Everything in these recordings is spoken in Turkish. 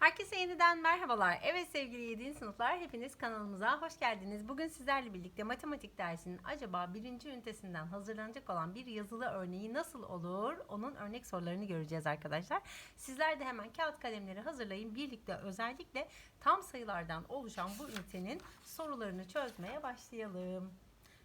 Herkese yeniden merhabalar. Evet sevgili 7. sınıflar hepiniz kanalımıza hoş geldiniz. Bugün sizlerle birlikte matematik dersinin acaba birinci ünitesinden hazırlanacak olan bir yazılı örneği nasıl olur? Onun örnek sorularını göreceğiz arkadaşlar. Sizler de hemen kağıt kalemleri hazırlayın. Birlikte özellikle tam sayılardan oluşan bu ünitenin sorularını çözmeye başlayalım.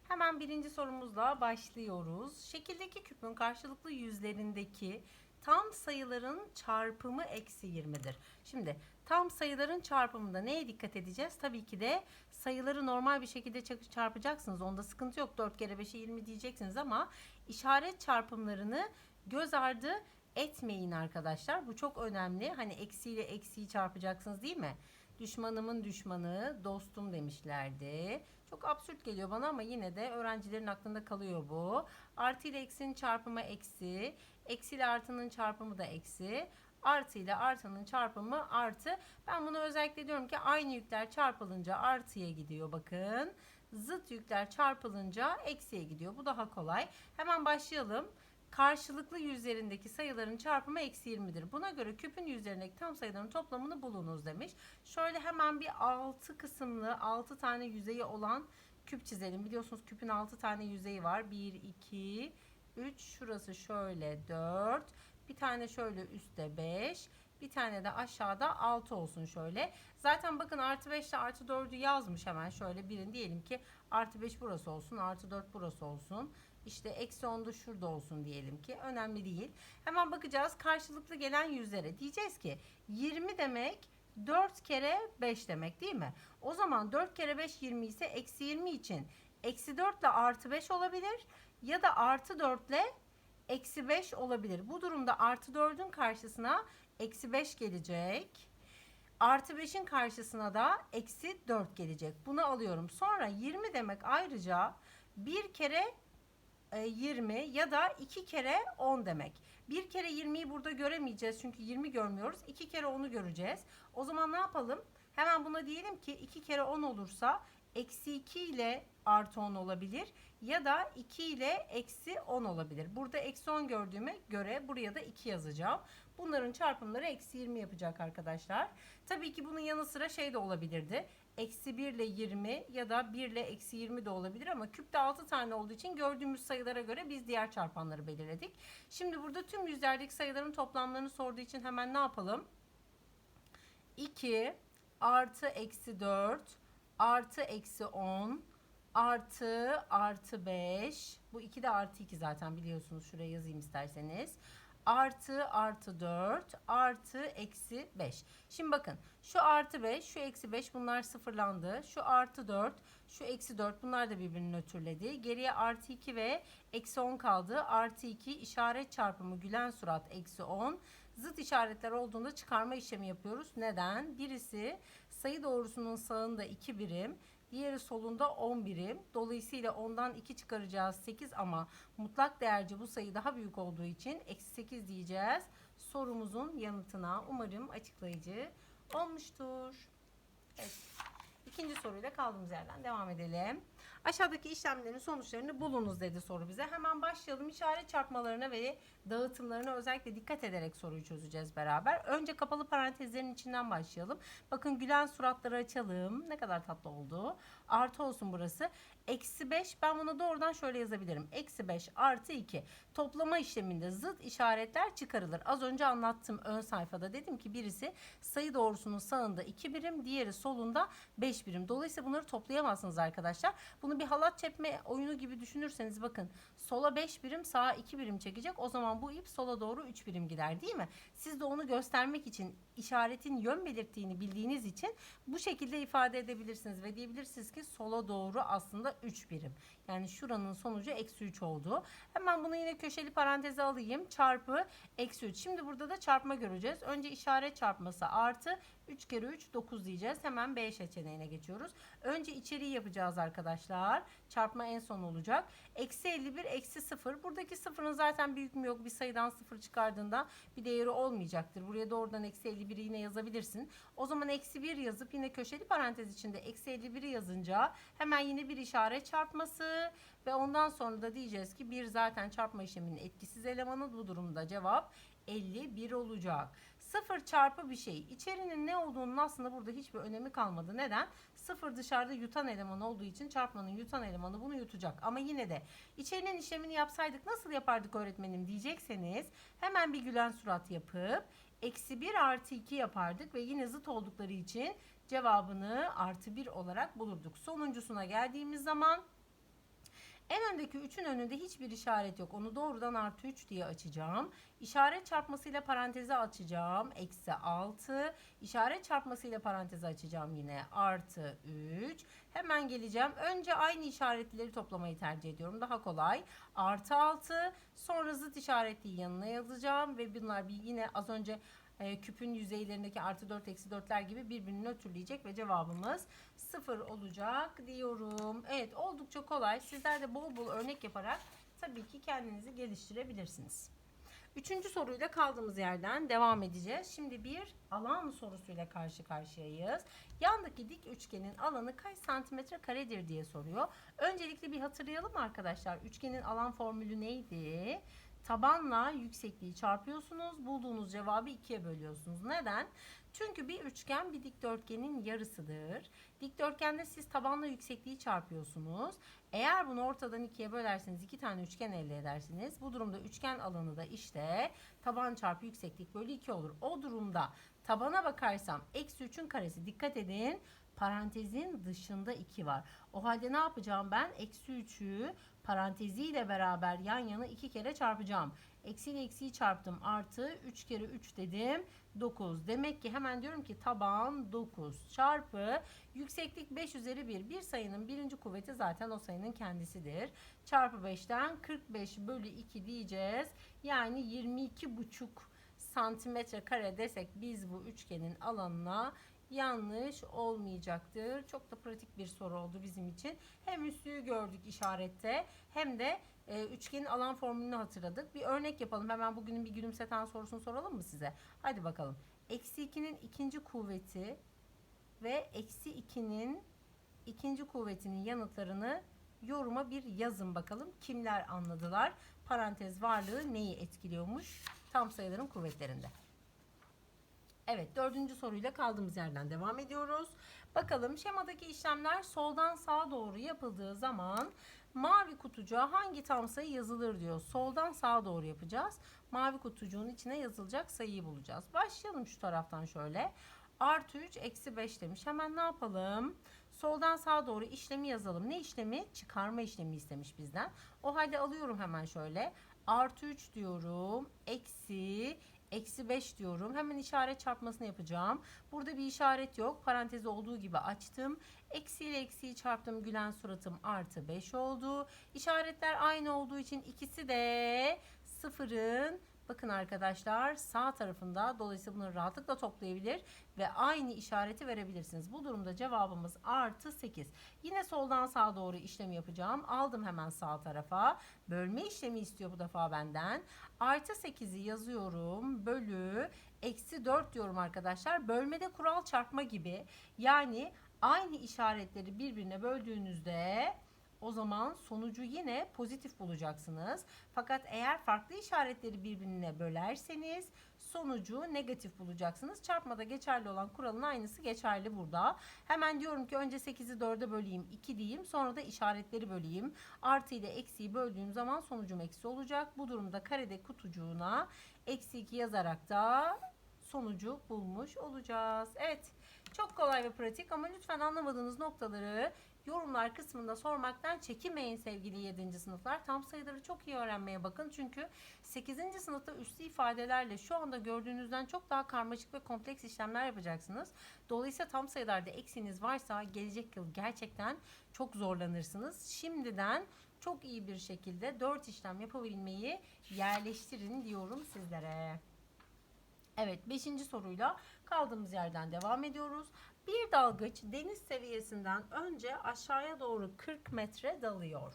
Hemen birinci sorumuzla başlıyoruz. Şekildeki küpün karşılıklı yüzlerindeki tam sayıların çarpımı eksi 20'dir. Şimdi tam sayıların çarpımında neye dikkat edeceğiz? Tabii ki de sayıları normal bir şekilde çarpacaksınız. Onda sıkıntı yok. 4 kere 5'e 20 diyeceksiniz ama işaret çarpımlarını göz ardı etmeyin arkadaşlar. Bu çok önemli. Hani eksiyle eksiyi çarpacaksınız değil mi? Düşmanımın düşmanı dostum demişlerdi. Çok absürt geliyor bana ama yine de öğrencilerin aklında kalıyor bu. Artı ile eksinin çarpımı eksi. Eksi ile artının çarpımı da eksi. Artı ile artının çarpımı artı. Ben bunu özellikle diyorum ki aynı yükler çarpılınca artıya gidiyor bakın. Zıt yükler çarpılınca eksiye gidiyor. Bu daha kolay. Hemen başlayalım. Karşılıklı yüzlerindeki sayıların çarpımı eksi 20'dir. Buna göre küpün yüzlerindeki tam sayıların toplamını bulunuz demiş. Şöyle hemen bir 6 kısımlı 6 tane yüzeyi olan küp çizelim. Biliyorsunuz küpün 6 tane yüzeyi var. 1, 2, 3 şurası şöyle 4 bir tane şöyle üstte 5 bir tane de aşağıda 6 olsun şöyle. Zaten bakın artı 5 ile artı 4'ü yazmış hemen şöyle birin diyelim ki artı 5 burası olsun artı 4 burası olsun. İşte eksi 10 da şurada olsun diyelim ki önemli değil. Hemen bakacağız karşılıklı gelen yüzlere. Diyeceğiz ki 20 demek 4 kere 5 demek değil mi? O zaman 4 kere 5 20 ise eksi 20 için eksi 4 ile artı 5 olabilir ya da artı 4 ile eksi 5 olabilir. Bu durumda artı 4'ün karşısına eksi 5 gelecek. Artı 5'in karşısına da eksi 4 gelecek. Bunu alıyorum. Sonra 20 demek ayrıca bir kere e, 20 ya da 2 kere 10 demek. Bir kere 20'yi burada göremeyeceğiz çünkü 20 görmüyoruz. 2 kere 10'u göreceğiz. O zaman ne yapalım? Hemen buna diyelim ki 2 kere 10 olursa eksi 2 ile artı 10 olabilir ya da 2 ile eksi 10 olabilir. Burada eksi 10 gördüğüme göre buraya da 2 yazacağım. Bunların çarpımları eksi 20 yapacak arkadaşlar. Tabii ki bunun yanı sıra şey de olabilirdi. Eksi 1 ile 20 ya da 1 ile eksi 20 de olabilir ama küpte 6 tane olduğu için gördüğümüz sayılara göre biz diğer çarpanları belirledik. Şimdi burada tüm yüzlerdeki sayıların toplamlarını sorduğu için hemen ne yapalım? 2 artı eksi 4 artı eksi 10 artı artı 5 bu 2 de artı 2 zaten biliyorsunuz şuraya yazayım isterseniz artı artı 4 artı eksi 5 şimdi bakın şu artı 5 şu eksi 5 bunlar sıfırlandı. Şu artı 4 şu eksi 4 bunlar da birbirini nötrledi. Geriye artı 2 ve eksi 10 kaldı. Artı 2 işaret çarpımı gülen surat eksi 10 zıt işaretler olduğunda çıkarma işlemi yapıyoruz. Neden? Birisi sayı doğrusunun sağında 2 birim Diğeri solunda 10 birim. Dolayısıyla ondan 2 çıkaracağız 8 ama mutlak değerci bu sayı daha büyük olduğu için eksi 8 diyeceğiz. Sorumuzun yanıtına umarım açıklayıcı olmuştur. Evet. İkinci soruyla kaldığımız yerden devam edelim. Aşağıdaki işlemlerin sonuçlarını bulunuz dedi soru bize. Hemen başlayalım. İşaret çarpmalarına ve dağıtımlarına özellikle dikkat ederek soruyu çözeceğiz beraber. Önce kapalı parantezlerin içinden başlayalım. Bakın gülen suratları açalım. Ne kadar tatlı oldu. Artı olsun burası. Eksi 5 ben bunu doğrudan şöyle yazabilirim. Eksi 5 artı 2. Toplama işleminde zıt işaretler çıkarılır. Az önce anlattım ön sayfada dedim ki birisi sayı doğrusunun sağında 2 birim diğeri solunda 5 birim. Dolayısıyla bunları toplayamazsınız arkadaşlar. Bunu bir halat çekme oyunu gibi düşünürseniz bakın sola 5 birim sağa 2 birim çekecek. O zaman bu ip sola doğru 3 birim gider değil mi? Siz de onu göstermek için işaretin yön belirttiğini bildiğiniz için bu şekilde ifade edebilirsiniz ve diyebilirsiniz ki sola doğru aslında 3 birim. Yani şuranın sonucu eksi 3 oldu. Hemen bunu yine köşeli paranteze alayım. Çarpı eksi 3. Şimdi burada da çarpma göreceğiz. Önce işaret çarpması artı 3 kere 3 9 diyeceğiz. Hemen B seçeneğine geçiyoruz. Önce içeriği yapacağız arkadaşlar. Çarpma en son olacak. Eksi 51 eksi 0. Buradaki sıfırın zaten bir hükmü yok. Bir sayıdan 0 çıkardığında bir değeri olmayacaktır. Buraya doğrudan eksi 51'i yine yazabilirsin. O zaman eksi 1 yazıp yine köşeli parantez içinde eksi 51'i yazınca hemen yine bir işaret çarpması ve ondan sonra da diyeceğiz ki bir zaten çarpma işleminin etkisiz elemanı bu durumda cevap 51 olacak. Sıfır çarpı bir şey. İçerinin ne olduğunun aslında burada hiçbir önemi kalmadı. Neden? Sıfır dışarıda yutan eleman olduğu için çarpmanın yutan elemanı bunu yutacak. Ama yine de içerinin işlemini yapsaydık nasıl yapardık öğretmenim diyecekseniz hemen bir gülen surat yapıp eksi 1 artı 2 yapardık ve yine zıt oldukları için cevabını artı 1 olarak bulurduk. Sonuncusuna geldiğimiz zaman en öndeki 3'ün önünde hiçbir işaret yok. Onu doğrudan artı 3 diye açacağım. İşaret çarpmasıyla paranteze açacağım. Eksi 6. İşaret çarpmasıyla paranteze açacağım yine. Artı 3. Hemen geleceğim. Önce aynı işaretleri toplamayı tercih ediyorum. Daha kolay. Artı 6. Sonra zıt işaretliği yanına yazacağım. Ve bunlar bir yine az önce e, küpün yüzeylerindeki artı 4 eksi 4'ler gibi birbirini nötrleyecek ve cevabımız 0 olacak diyorum. Evet oldukça kolay. Sizler de bol bol örnek yaparak tabii ki kendinizi geliştirebilirsiniz. Üçüncü soruyla kaldığımız yerden devam edeceğiz. Şimdi bir alan sorusuyla karşı karşıyayız. Yandaki dik üçgenin alanı kaç santimetre karedir diye soruyor. Öncelikle bir hatırlayalım arkadaşlar. Üçgenin alan formülü neydi? Tabanla yüksekliği çarpıyorsunuz. Bulduğunuz cevabı ikiye bölüyorsunuz. Neden? Çünkü bir üçgen bir dikdörtgenin yarısıdır. Dikdörtgende siz tabanla yüksekliği çarpıyorsunuz. Eğer bunu ortadan ikiye bölerseniz iki tane üçgen elde edersiniz. Bu durumda üçgen alanı da işte taban çarpı yükseklik bölü 2 olur. O durumda tabana bakarsam eksi 3'ün karesi dikkat edin parantezin dışında 2 var. O halde ne yapacağım ben? Eksi 3'ü paranteziyle beraber yan yana 2 kere çarpacağım. Eksi ile eksiyi çarptım artı 3 kere 3 dedim 9. Demek ki hemen diyorum ki taban 9 çarpı yükseklik 5 üzeri 1. Bir sayının birinci kuvveti zaten o sayının kendisidir. Çarpı 5'ten 45 bölü 2 diyeceğiz. Yani 22 buçuk santimetre kare desek biz bu üçgenin alanına yanlış olmayacaktır. Çok da pratik bir soru oldu bizim için. Hem üslüğü gördük işarette hem de e, üçgenin alan formülünü hatırladık. Bir örnek yapalım. Hemen bugünün bir gülümseten sorusunu soralım mı size? Hadi bakalım. Eksi 2'nin ikinci kuvveti ve eksi 2'nin ikinci kuvvetinin yanıtlarını yoruma bir yazın bakalım. Kimler anladılar? Parantez varlığı neyi etkiliyormuş? Tam sayıların kuvvetlerinde. Evet dördüncü soruyla kaldığımız yerden devam ediyoruz. Bakalım şemadaki işlemler soldan sağa doğru yapıldığı zaman mavi kutucuğa hangi tam sayı yazılır diyor. Soldan sağa doğru yapacağız. Mavi kutucuğun içine yazılacak sayıyı bulacağız. Başlayalım şu taraftan şöyle. Artı 3 eksi 5 demiş. Hemen ne yapalım? Soldan sağa doğru işlemi yazalım. Ne işlemi? Çıkarma işlemi istemiş bizden. O halde alıyorum hemen şöyle. Artı 3 diyorum. Eksi Eksi 5 diyorum. Hemen işaret çarpmasını yapacağım. Burada bir işaret yok. Parantezi olduğu gibi açtım. Eksi ile eksiyi çarptım. Gülen suratım artı 5 oldu. İşaretler aynı olduğu için ikisi de sıfırın Bakın arkadaşlar sağ tarafında dolayısıyla bunları rahatlıkla toplayabilir ve aynı işareti verebilirsiniz. Bu durumda cevabımız artı 8. Yine soldan sağa doğru işlem yapacağım. Aldım hemen sağ tarafa. Bölme işlemi istiyor bu defa benden. Artı 8'i yazıyorum. Bölü eksi 4 diyorum arkadaşlar. Bölmede kural çarpma gibi. Yani aynı işaretleri birbirine böldüğünüzde o zaman sonucu yine pozitif bulacaksınız. Fakat eğer farklı işaretleri birbirine bölerseniz sonucu negatif bulacaksınız. Çarpmada geçerli olan kuralın aynısı geçerli burada. Hemen diyorum ki önce 8'i 4'e böleyim 2 diyeyim sonra da işaretleri böleyim. Artı ile eksiyi böldüğüm zaman sonucum eksi olacak. Bu durumda karede kutucuğuna eksi 2 yazarak da sonucu bulmuş olacağız. Evet çok kolay ve pratik ama lütfen anlamadığınız noktaları yorumlar kısmında sormaktan çekinmeyin sevgili 7. sınıflar. Tam sayıları çok iyi öğrenmeye bakın. Çünkü 8. sınıfta üslü ifadelerle şu anda gördüğünüzden çok daha karmaşık ve kompleks işlemler yapacaksınız. Dolayısıyla tam sayılarda eksiniz varsa gelecek yıl gerçekten çok zorlanırsınız. Şimdiden çok iyi bir şekilde 4 işlem yapabilmeyi yerleştirin diyorum sizlere. Evet 5. soruyla kaldığımız yerden devam ediyoruz. Bir dalgıç deniz seviyesinden önce aşağıya doğru 40 metre dalıyor.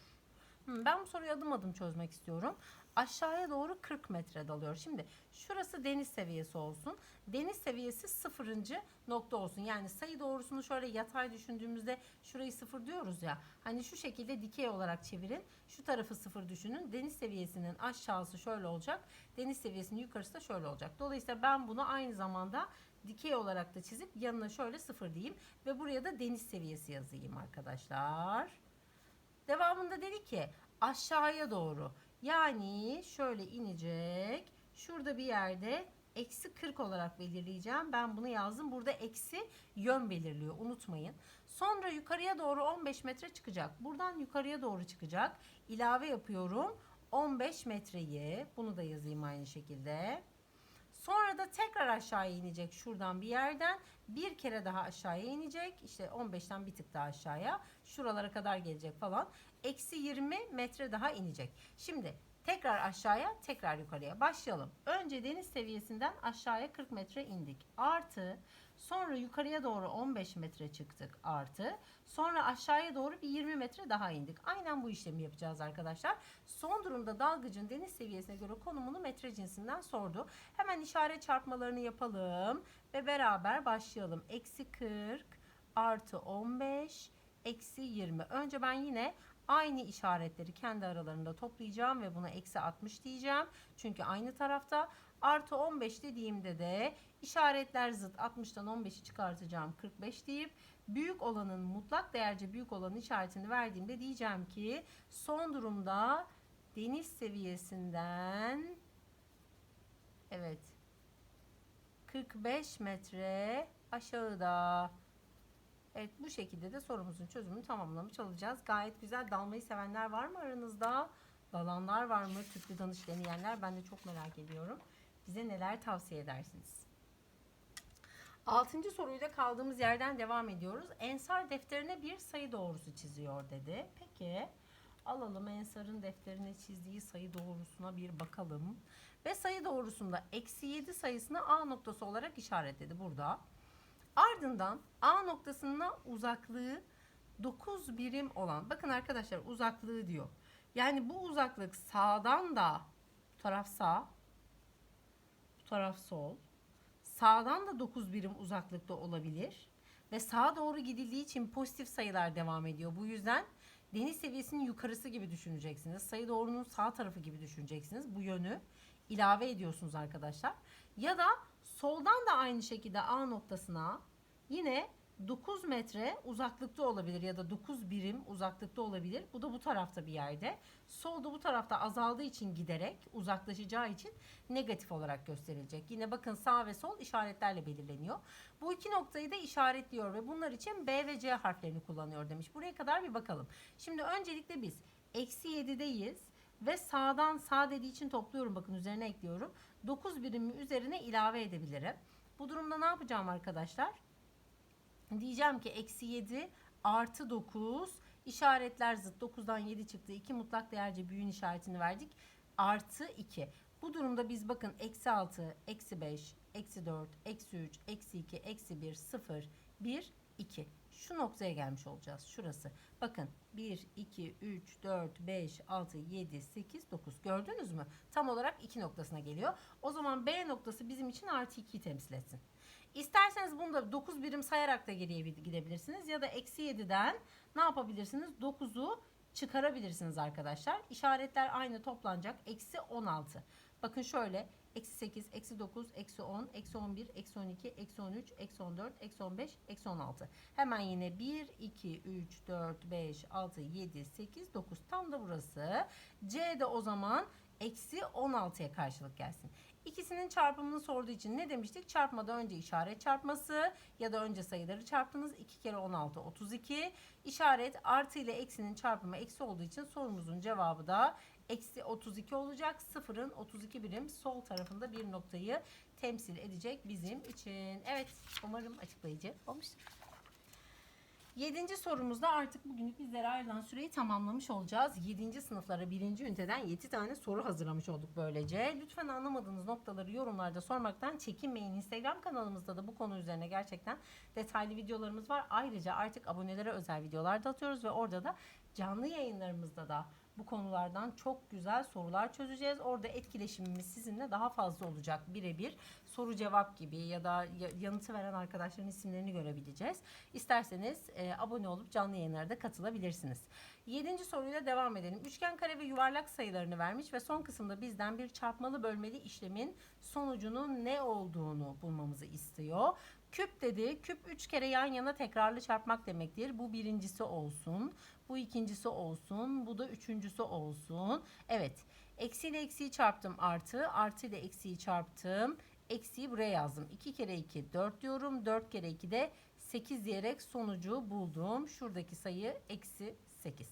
Hmm, Ben bu soruyu adım adım çözmek istiyorum. aşağıya doğru 40 metre dalıyor. Şimdi şurası deniz seviyesi olsun. Deniz seviyesi sıfırıncı nokta olsun. Yani sayı doğrusunu şöyle yatay düşündüğümüzde şurayı sıfır diyoruz ya. Hani şu şekilde dikey olarak çevirin. Şu tarafı sıfır düşünün. Deniz seviyesinin aşağısı şöyle olacak. Deniz seviyesinin yukarısı da şöyle olacak. Dolayısıyla ben bunu aynı zamanda dikey olarak da çizip yanına şöyle sıfır diyeyim. Ve buraya da deniz seviyesi yazayım arkadaşlar. Devamında dedi ki aşağıya doğru. Yani şöyle inecek. Şurada bir yerde eksi 40 olarak belirleyeceğim. Ben bunu yazdım. Burada eksi yön belirliyor. Unutmayın. Sonra yukarıya doğru 15 metre çıkacak. Buradan yukarıya doğru çıkacak. İlave yapıyorum. 15 metreyi. Bunu da yazayım aynı şekilde. Sonra da tekrar aşağıya inecek şuradan bir yerden. Bir kere daha aşağıya inecek. İşte 15'ten bir tık daha aşağıya. Şuralara kadar gelecek falan. Eksi 20 metre daha inecek. Şimdi tekrar aşağıya tekrar yukarıya başlayalım. Önce deniz seviyesinden aşağıya 40 metre indik. Artı sonra yukarıya doğru 15 metre çıktık artı. Sonra aşağıya doğru bir 20 metre daha indik. Aynen bu işlemi yapacağız arkadaşlar. Son durumda dalgıcın deniz seviyesine göre konumunu metre cinsinden sordu. Hemen işaret çarpmalarını yapalım ve beraber başlayalım. Eksi 40 artı 15 eksi 20. Önce ben yine aynı işaretleri kendi aralarında toplayacağım ve buna eksi 60 diyeceğim. Çünkü aynı tarafta. Artı 15 dediğimde de işaretler zıt 60'tan 15'i çıkartacağım 45 deyip büyük olanın mutlak değerce büyük olanın işaretini verdiğimde diyeceğim ki son durumda deniz seviyesinden evet 45 metre aşağıda. Evet bu şekilde de sorumuzun çözümünü tamamlamış olacağız. Gayet güzel dalmayı sevenler var mı aranızda? Dalanlar var mı? Tüplü danış deneyenler ben de çok merak ediyorum. Bize neler tavsiye edersiniz? Altıncı soruyla kaldığımız yerden devam ediyoruz. Ensar defterine bir sayı doğrusu çiziyor dedi. Peki alalım Ensar'ın defterine çizdiği sayı doğrusuna bir bakalım. Ve sayı doğrusunda eksi 7 sayısını A noktası olarak işaretledi burada. Ardından A noktasına uzaklığı 9 birim olan bakın arkadaşlar uzaklığı diyor. Yani bu uzaklık sağdan da bu taraf sağ taraf sol sağdan da 9 birim uzaklıkta olabilir ve sağa doğru gidildiği için pozitif sayılar devam ediyor. Bu yüzden deniz seviyesinin yukarısı gibi düşüneceksiniz. Sayı doğrunun sağ tarafı gibi düşüneceksiniz. Bu yönü ilave ediyorsunuz arkadaşlar. Ya da soldan da aynı şekilde A noktasına yine 9 metre uzaklıkta olabilir ya da 9 birim uzaklıkta olabilir. Bu da bu tarafta bir yerde. Solda bu tarafta azaldığı için giderek uzaklaşacağı için negatif olarak gösterilecek. Yine bakın sağ ve sol işaretlerle belirleniyor. Bu iki noktayı da işaretliyor ve bunlar için B ve C harflerini kullanıyor demiş. Buraya kadar bir bakalım. Şimdi öncelikle biz eksi 7'deyiz ve sağdan sağ dediği için topluyorum bakın üzerine ekliyorum. 9 birimi üzerine ilave edebilirim. Bu durumda ne yapacağım arkadaşlar? Diyeceğim ki eksi 7 artı 9 işaretler zıt 9'dan 7 çıktı. 2 mutlak değerce büyüğün işaretini verdik. Artı 2. Bu durumda biz bakın eksi 6, eksi 5, eksi 4, eksi 3, eksi 2, eksi 1, 0, 1, 2. Şu noktaya gelmiş olacağız. Şurası. Bakın 1, 2, 3, 4, 5, 6, 7, 8, 9. Gördünüz mü? Tam olarak 2 noktasına geliyor. O zaman B noktası bizim için artı 2'yi temsil etsin. İsterseniz bunu da 9 birim sayarak da geriye gidebilirsiniz. Ya da eksi 7'den ne yapabilirsiniz? 9'u çıkarabilirsiniz arkadaşlar. İşaretler aynı toplanacak. Eksi 16. Bakın şöyle. Eksi 8, eksi 9, eksi 10, eksi 11, eksi 12, eksi 13, eksi 14, eksi 15, eksi 16. Hemen yine 1, 2, 3, 4, 5, 6, 7, 8, 9. Tam da burası. C de o zaman eksi 16'ya karşılık gelsin. İkisinin çarpımını sorduğu için ne demiştik? Çarpmada önce işaret çarpması ya da önce sayıları çarptınız. 2 kere 16 32. İşaret artı ile eksinin çarpımı eksi olduğu için sorumuzun cevabı da eksi 32 olacak. Sıfırın 32 birim sol tarafında bir noktayı temsil edecek bizim için. Evet umarım açıklayıcı olmuştur. Yedinci sorumuzda artık bugünlük bizlere ayrılan süreyi tamamlamış olacağız. Yedinci sınıflara birinci üniteden yedi tane soru hazırlamış olduk böylece. Lütfen anlamadığınız noktaları yorumlarda sormaktan çekinmeyin. Instagram kanalımızda da bu konu üzerine gerçekten detaylı videolarımız var. Ayrıca artık abonelere özel videolar da atıyoruz ve orada da canlı yayınlarımızda da bu konulardan çok güzel sorular çözeceğiz. Orada etkileşimimiz sizinle daha fazla olacak birebir. Soru cevap gibi ya da ya- yanıtı veren arkadaşların isimlerini görebileceğiz. İsterseniz e, abone olup canlı yayınlara da katılabilirsiniz. Yedinci soruyla devam edelim. Üçgen, kare ve yuvarlak sayılarını vermiş ve son kısımda bizden bir çarpmalı bölmeli işlemin sonucunun ne olduğunu bulmamızı istiyor. Küp dedi. Küp üç kere yan yana tekrarlı çarpmak demektir. Bu birincisi olsun. Bu ikincisi olsun. Bu da üçüncüsü olsun. Evet. Eksi ile eksiyi çarptım artı. Artı ile eksiyi çarptım. Eksiyi buraya yazdım. 2 kere 2 4 diyorum. 4 kere 2 de 8 diyerek sonucu buldum. Şuradaki sayı eksi 8.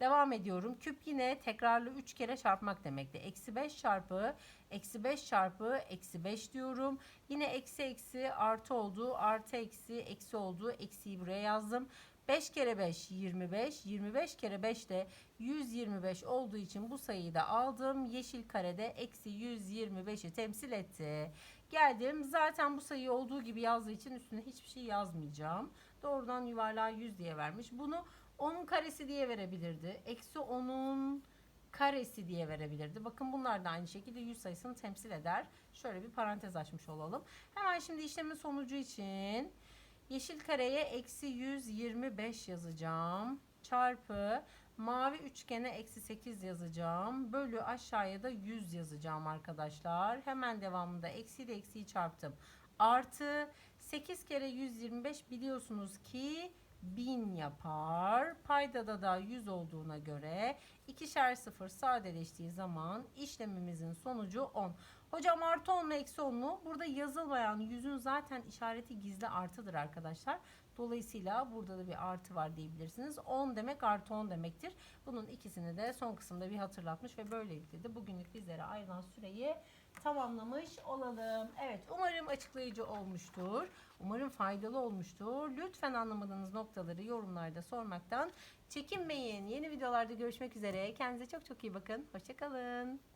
Devam ediyorum. Küp yine tekrarlı 3 kere çarpmak demekti. Eksi 5 çarpı eksi 5 çarpı eksi 5 diyorum. Yine eksi eksi artı oldu. Artı eksi eksi oldu. Eksiyi buraya yazdım. 5 kere 5 25. 25 kere 5 de 125 olduğu için bu sayıyı da aldım. Yeşil karede eksi 125'i temsil etti. Geldim. Zaten bu sayı olduğu gibi yazdığı için üstüne hiçbir şey yazmayacağım. Doğrudan yuvarlağa 100 diye vermiş. Bunu 10'un karesi diye verebilirdi. Eksi 10'un karesi diye verebilirdi. Bakın bunlar da aynı şekilde 100 sayısını temsil eder. Şöyle bir parantez açmış olalım. Hemen şimdi işlemin sonucu için yeşil kareye eksi 125 yazacağım. Çarpı mavi üçgene eksi 8 yazacağım. Bölü aşağıya da 100 yazacağım arkadaşlar. Hemen devamında eksi ile eksiyi çarptım. Artı 8 kere 125 biliyorsunuz ki 1000 yapar. Paydada da 100 olduğuna göre ikişer sıfır sadeleştiği zaman işlemimizin sonucu 10. Hocam artı 10 mu eksi 10 mu? Burada yazılmayan yüzün zaten işareti gizli artıdır arkadaşlar. Dolayısıyla burada da bir artı var diyebilirsiniz. 10 demek artı 10 demektir. Bunun ikisini de son kısımda bir hatırlatmış ve böylelikle de bugünlük bizlere ayrılan süreyi tamamlamış olalım. Evet umarım açıklayıcı olmuştur. Umarım faydalı olmuştur. Lütfen anlamadığınız noktaları yorumlarda sormaktan çekinmeyin. Yeni videolarda görüşmek üzere. Kendinize çok çok iyi bakın. Hoşçakalın.